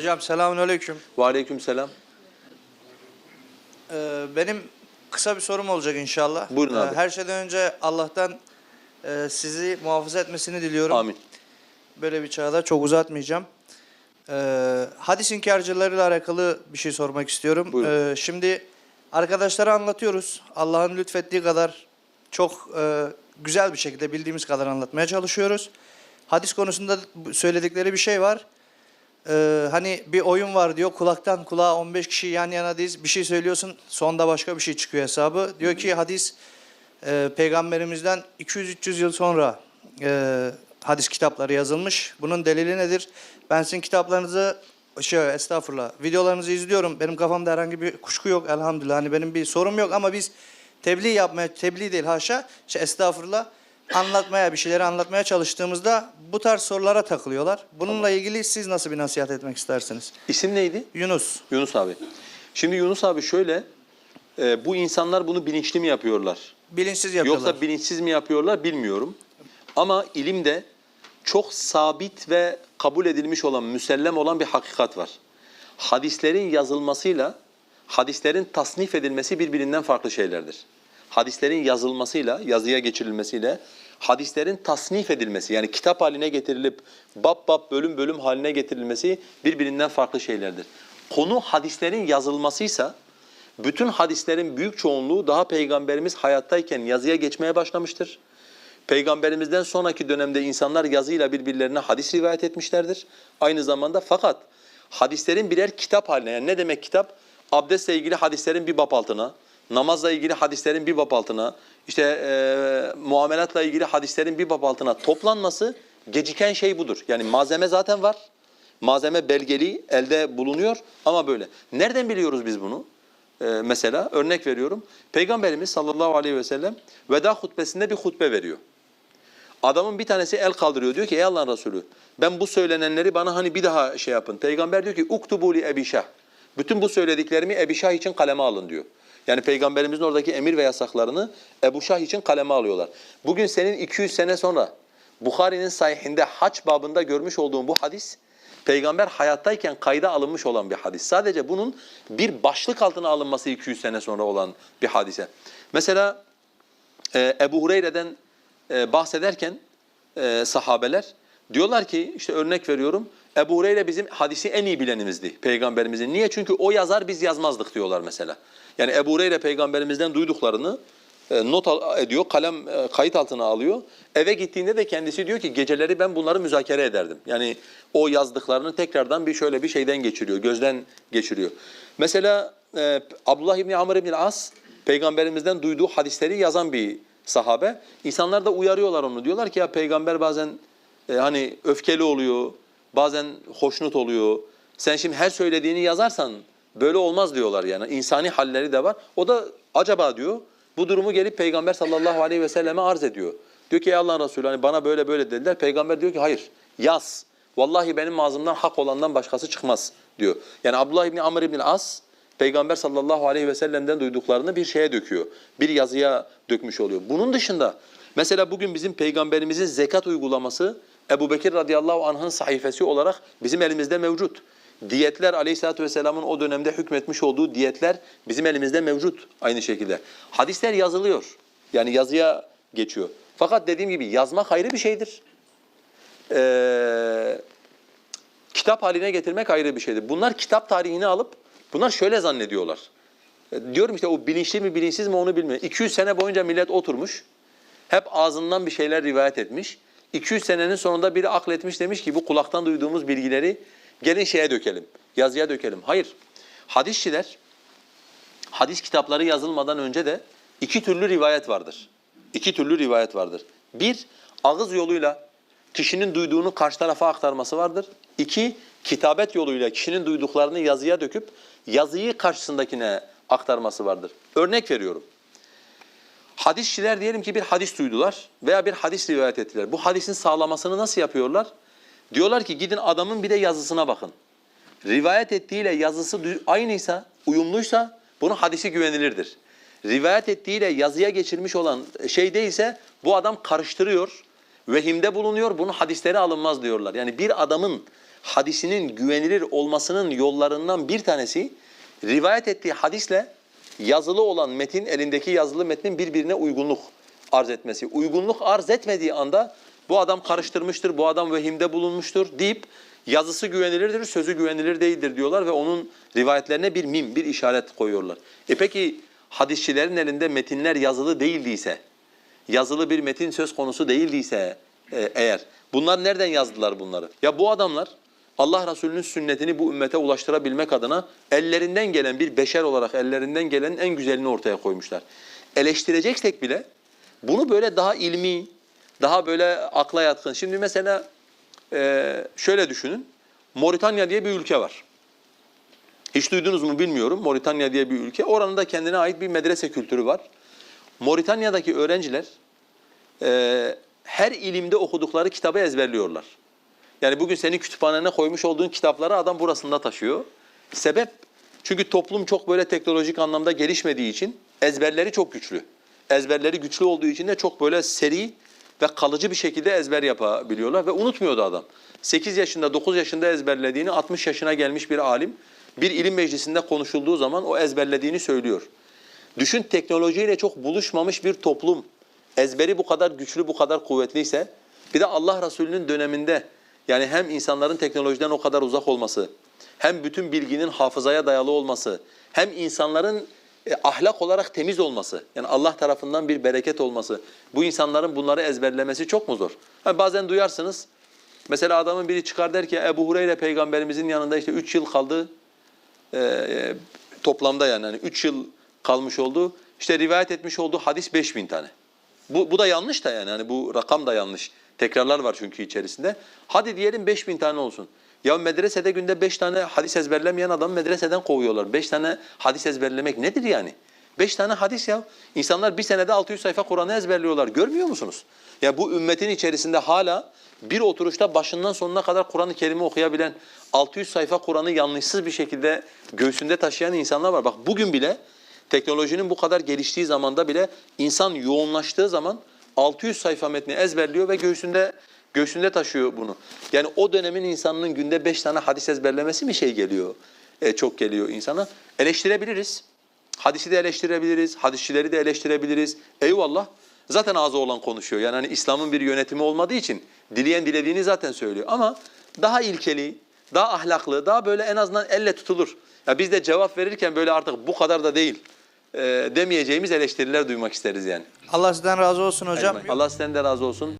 Hocam selamünaleyküm. Ve aleykümselam. Ee, benim kısa bir sorum olacak inşallah. Buyurun abi. Ee, her şeyden önce Allah'tan e, sizi muhafaza etmesini diliyorum. Amin. Böyle bir çağda çok uzatmayacağım. Ee, hadis inkarcılarıyla alakalı bir şey sormak istiyorum. Buyurun. Ee, şimdi arkadaşlara anlatıyoruz. Allah'ın lütfettiği kadar çok e, güzel bir şekilde bildiğimiz kadar anlatmaya çalışıyoruz. Hadis konusunda söyledikleri bir şey var. Ee, hani bir oyun var diyor kulaktan kulağa 15 kişi yan yana diz bir şey söylüyorsun sonda başka bir şey çıkıyor hesabı. Diyor ki hadis e, peygamberimizden 200-300 yıl sonra e, hadis kitapları yazılmış. Bunun delili nedir? Ben sizin kitaplarınızı şey estağfurullah videolarınızı izliyorum. Benim kafamda herhangi bir kuşku yok elhamdülillah. Hani benim bir sorum yok ama biz tebliğ yapmaya tebliğ değil haşa şey, estağfurullah anlatmaya bir şeyleri anlatmaya çalıştığımızda bu tarz sorulara takılıyorlar. Bununla ilgili siz nasıl bir nasihat etmek istersiniz? İsim neydi? Yunus. Yunus abi. Şimdi Yunus abi şöyle, e, bu insanlar bunu bilinçli mi yapıyorlar? Bilinçsiz yapıyorlar. Yoksa bilinçsiz mi yapıyorlar bilmiyorum. Ama ilimde çok sabit ve kabul edilmiş olan, müsellem olan bir hakikat var. Hadislerin yazılmasıyla hadislerin tasnif edilmesi birbirinden farklı şeylerdir. Hadislerin yazılmasıyla, yazıya geçirilmesiyle hadislerin tasnif edilmesi yani kitap haline getirilip bab bab bölüm bölüm haline getirilmesi birbirinden farklı şeylerdir. Konu hadislerin yazılmasıysa bütün hadislerin büyük çoğunluğu daha peygamberimiz hayattayken yazıya geçmeye başlamıştır. Peygamberimizden sonraki dönemde insanlar yazıyla birbirlerine hadis rivayet etmişlerdir. Aynı zamanda fakat hadislerin birer kitap haline yani ne demek kitap? Abdestle ilgili hadislerin bir bab altına, namazla ilgili hadislerin bir bab altına, işte e, muamelatla ilgili hadislerin bir bab altına toplanması geciken şey budur. Yani malzeme zaten var. Malzeme belgeli elde bulunuyor ama böyle. Nereden biliyoruz biz bunu? Ee, mesela örnek veriyorum. Peygamberimiz sallallahu aleyhi ve sellem veda hutbesinde bir hutbe veriyor. Adamın bir tanesi el kaldırıyor diyor ki ey Allah'ın Resulü ben bu söylenenleri bana hani bir daha şey yapın. Peygamber diyor ki uktubu li Ebi Şah. Bütün bu söylediklerimi Ebi Şah için kaleme alın diyor. Yani peygamberimizin oradaki emir ve yasaklarını Ebu Şah için kaleme alıyorlar. Bugün senin 200 sene sonra Bukhari'nin sahihinde haç babında görmüş olduğun bu hadis peygamber hayattayken kayda alınmış olan bir hadis. Sadece bunun bir başlık altına alınması 200 sene sonra olan bir hadise. Mesela e, Ebu Hureyre'den e, bahsederken e, sahabeler diyorlar ki işte örnek veriyorum Ebu Hureyre bizim hadisi en iyi bilenimizdi peygamberimizin. Niye? Çünkü o yazar biz yazmazdık diyorlar mesela. Yani Ebu Hureyre peygamberimizden duyduklarını e, not ediyor, kalem e, kayıt altına alıyor. Eve gittiğinde de kendisi diyor ki geceleri ben bunları müzakere ederdim. Yani o yazdıklarını tekrardan bir şöyle bir şeyden geçiriyor, gözden geçiriyor. Mesela e, Abdullah İbni Amr İbni As peygamberimizden duyduğu hadisleri yazan bir sahabe. İnsanlar da uyarıyorlar onu. Diyorlar ki ya peygamber bazen e, hani öfkeli oluyor, bazen hoşnut oluyor. Sen şimdi her söylediğini yazarsan böyle olmaz diyorlar yani. İnsani halleri de var. O da acaba diyor bu durumu gelip Peygamber sallallahu aleyhi ve selleme arz ediyor. Diyor ki ey Allah'ın Resulü hani bana böyle böyle dediler. Peygamber diyor ki hayır yaz. Vallahi benim ağzımdan hak olandan başkası çıkmaz diyor. Yani Abdullah İbni Amr İbni As Peygamber sallallahu aleyhi ve sellem'den duyduklarını bir şeye döküyor. Bir yazıya dökmüş oluyor. Bunun dışında mesela bugün bizim peygamberimizin zekat uygulaması Ebu Bekir radıyallahu anh'ın sayfası olarak bizim elimizde mevcut. Diyetler aleyhissalatü vesselamın o dönemde hükmetmiş olduğu diyetler bizim elimizde mevcut aynı şekilde. Hadisler yazılıyor. Yani yazıya geçiyor. Fakat dediğim gibi yazmak ayrı bir şeydir. Ee, kitap haline getirmek ayrı bir şeydir. Bunlar kitap tarihini alıp bunlar şöyle zannediyorlar. E, Diyorum işte o bilinçli mi bilinçsiz mi onu bilmiyorum. 200 sene boyunca millet oturmuş. Hep ağzından bir şeyler rivayet etmiş. 200 senenin sonunda biri akletmiş demiş ki bu kulaktan duyduğumuz bilgileri gelin şeye dökelim, yazıya dökelim. Hayır. Hadisçiler hadis kitapları yazılmadan önce de iki türlü rivayet vardır. İki türlü rivayet vardır. Bir, ağız yoluyla kişinin duyduğunu karşı tarafa aktarması vardır. İki, kitabet yoluyla kişinin duyduklarını yazıya döküp yazıyı karşısındakine aktarması vardır. Örnek veriyorum. Hadisçiler diyelim ki bir hadis duydular veya bir hadis rivayet ettiler. Bu hadisin sağlamasını nasıl yapıyorlar? Diyorlar ki gidin adamın bir de yazısına bakın. Rivayet ettiğiyle yazısı aynıysa, uyumluysa bunun hadisi güvenilirdir. Rivayet ettiğiyle yazıya geçirmiş olan şey değilse bu adam karıştırıyor, vehimde bulunuyor, bunun hadisleri alınmaz diyorlar. Yani bir adamın hadisinin güvenilir olmasının yollarından bir tanesi rivayet ettiği hadisle yazılı olan metin, elindeki yazılı metnin birbirine uygunluk arz etmesi. Uygunluk arz etmediği anda bu adam karıştırmıştır, bu adam vehimde bulunmuştur deyip yazısı güvenilirdir, sözü güvenilir değildir diyorlar ve onun rivayetlerine bir mim, bir işaret koyuyorlar. E peki hadisçilerin elinde metinler yazılı değildiyse, yazılı bir metin söz konusu değildiyse e, eğer, bunlar nereden yazdılar bunları? Ya bu adamlar Allah Resulü'nün sünnetini bu ümmete ulaştırabilmek adına ellerinden gelen bir beşer olarak ellerinden gelenin en güzelini ortaya koymuşlar. Eleştireceksek bile bunu böyle daha ilmi, daha böyle akla yatkın. Şimdi mesela e, şöyle düşünün. Moritanya diye bir ülke var. Hiç duydunuz mu bilmiyorum. Moritanya diye bir ülke. Oranın da kendine ait bir medrese kültürü var. Moritanya'daki öğrenciler e, her ilimde okudukları kitabı ezberliyorlar. Yani bugün senin kütüphanene koymuş olduğun kitapları adam burasında taşıyor. Sebep çünkü toplum çok böyle teknolojik anlamda gelişmediği için ezberleri çok güçlü. Ezberleri güçlü olduğu için de çok böyle seri ve kalıcı bir şekilde ezber yapabiliyorlar ve unutmuyordu adam. 8 yaşında 9 yaşında ezberlediğini 60 yaşına gelmiş bir alim bir ilim meclisinde konuşulduğu zaman o ezberlediğini söylüyor. Düşün teknolojiyle çok buluşmamış bir toplum ezberi bu kadar güçlü, bu kadar kuvvetliyse bir de Allah Resulü'nün döneminde yani hem insanların teknolojiden o kadar uzak olması, hem bütün bilginin hafızaya dayalı olması, hem insanların e, ahlak olarak temiz olması, yani Allah tarafından bir bereket olması, bu insanların bunları ezberlemesi çok mu zor? Ha, bazen duyarsınız, mesela adamın biri çıkar der ki Ebu Hureyre peygamberimizin yanında işte 3 yıl kaldı, e, toplamda yani hani 3 yıl kalmış oldu. İşte rivayet etmiş olduğu hadis 5000 tane. Bu, bu da yanlış da yani hani bu rakam da yanlış. Tekrarlar var çünkü içerisinde. Hadi diyelim 5000 tane olsun. Ya medresede günde 5 tane hadis ezberlemeyen adam medreseden kovuyorlar. 5 tane hadis ezberlemek nedir yani? 5 tane hadis ya. İnsanlar bir senede 600 sayfa Kur'an'ı ezberliyorlar. Görmüyor musunuz? Ya bu ümmetin içerisinde hala bir oturuşta başından sonuna kadar Kur'an-ı Kerim'i okuyabilen, 600 sayfa Kur'an'ı yanlışsız bir şekilde göğsünde taşıyan insanlar var. Bak bugün bile teknolojinin bu kadar geliştiği zamanda bile insan yoğunlaştığı zaman 600 sayfa metni ezberliyor ve göğsünde göğsünde taşıyor bunu. Yani o dönemin insanının günde 5 tane hadis ezberlemesi mi şey geliyor? E, çok geliyor insana. Eleştirebiliriz. Hadisi de eleştirebiliriz, hadisçileri de eleştirebiliriz. Eyvallah. Zaten ağzı olan konuşuyor. Yani hani İslam'ın bir yönetimi olmadığı için dileyen dilediğini zaten söylüyor. Ama daha ilkeli, daha ahlaklı, daha böyle en azından elle tutulur. Ya biz de cevap verirken böyle artık bu kadar da değil e, demeyeceğimiz eleştiriler duymak isteriz yani. Allah sizden razı olsun hocam. Allah sizden de razı olsun.